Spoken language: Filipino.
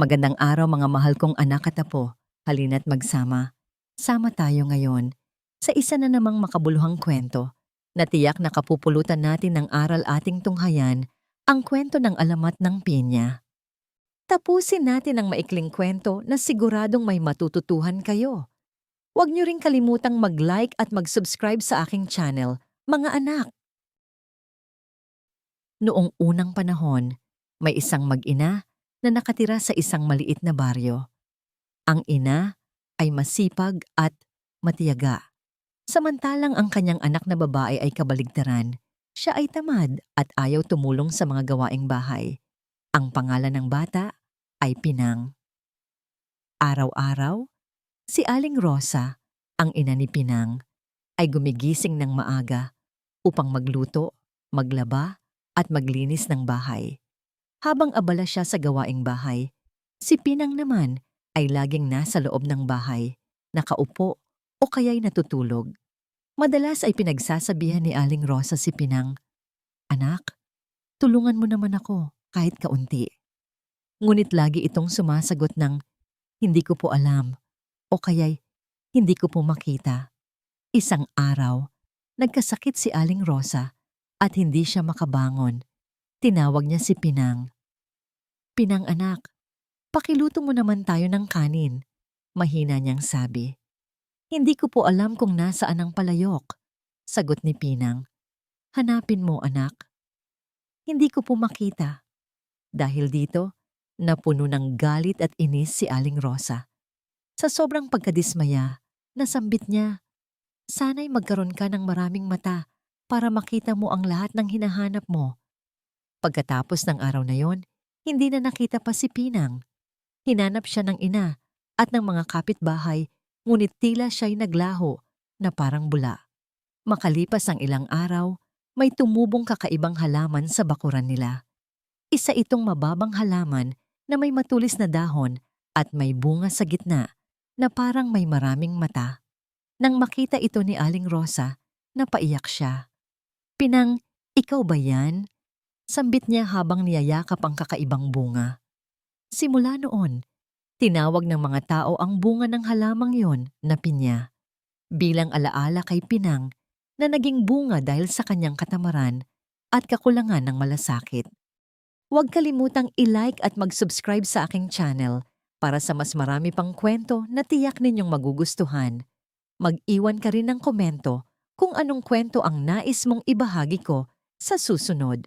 Magandang araw mga mahal kong anak at apo. Halina't magsama. Sama tayo ngayon sa isa na namang makabuluhang kwento na tiyak na kapupulutan natin ng aral ating tunghayan ang kwento ng alamat ng pinya. Tapusin natin ang maikling kwento na siguradong may matututuhan kayo. Huwag niyo ring kalimutang mag-like at mag-subscribe sa aking channel, mga anak. Noong unang panahon, may isang mag-ina na nakatira sa isang maliit na baryo. Ang ina ay masipag at matiyaga. Samantalang ang kanyang anak na babae ay kabaligtaran, siya ay tamad at ayaw tumulong sa mga gawaing bahay. Ang pangalan ng bata ay Pinang. Araw-araw, si Aling Rosa, ang ina ni Pinang, ay gumigising ng maaga upang magluto, maglaba at maglinis ng bahay. Habang abala siya sa gawaing bahay, si Pinang naman ay laging nasa loob ng bahay, nakaupo o kaya'y natutulog. Madalas ay pinagsasabihan ni Aling Rosa si Pinang, Anak, tulungan mo naman ako kahit kaunti. Ngunit lagi itong sumasagot ng, Hindi ko po alam o kaya'y hindi ko po makita. Isang araw, nagkasakit si Aling Rosa at hindi siya makabangon. Tinawag niya si Pinang. Pinang anak, pakiluto mo naman tayo ng kanin. Mahina niyang sabi. Hindi ko po alam kung nasaan ang palayok. Sagot ni Pinang. Hanapin mo anak. Hindi ko po makita. Dahil dito, napuno ng galit at inis si Aling Rosa. Sa sobrang pagkadismaya, nasambit niya. Sana'y magkaroon ka ng maraming mata para makita mo ang lahat ng hinahanap mo. Pagkatapos ng araw na yon, hindi na nakita pa si Pinang. Hinanap siya ng ina at ng mga kapitbahay, ngunit tila siya'y naglaho na parang bula. Makalipas ang ilang araw, may tumubong kakaibang halaman sa bakuran nila. Isa itong mababang halaman na may matulis na dahon at may bunga sa gitna na parang may maraming mata. Nang makita ito ni Aling Rosa, napaiyak siya. Pinang, ikaw ba yan? Sambit niya habang niyayakap ang kakaibang bunga. Simula noon, tinawag ng mga tao ang bunga ng halamang yon na pinya. Bilang alaala kay Pinang na naging bunga dahil sa kanyang katamaran at kakulangan ng malasakit. Huwag kalimutang i-like at mag-subscribe sa aking channel para sa mas marami pang kwento na tiyak ninyong magugustuhan. Mag-iwan ka rin ng komento kung anong kwento ang nais mong ibahagi ko sa susunod.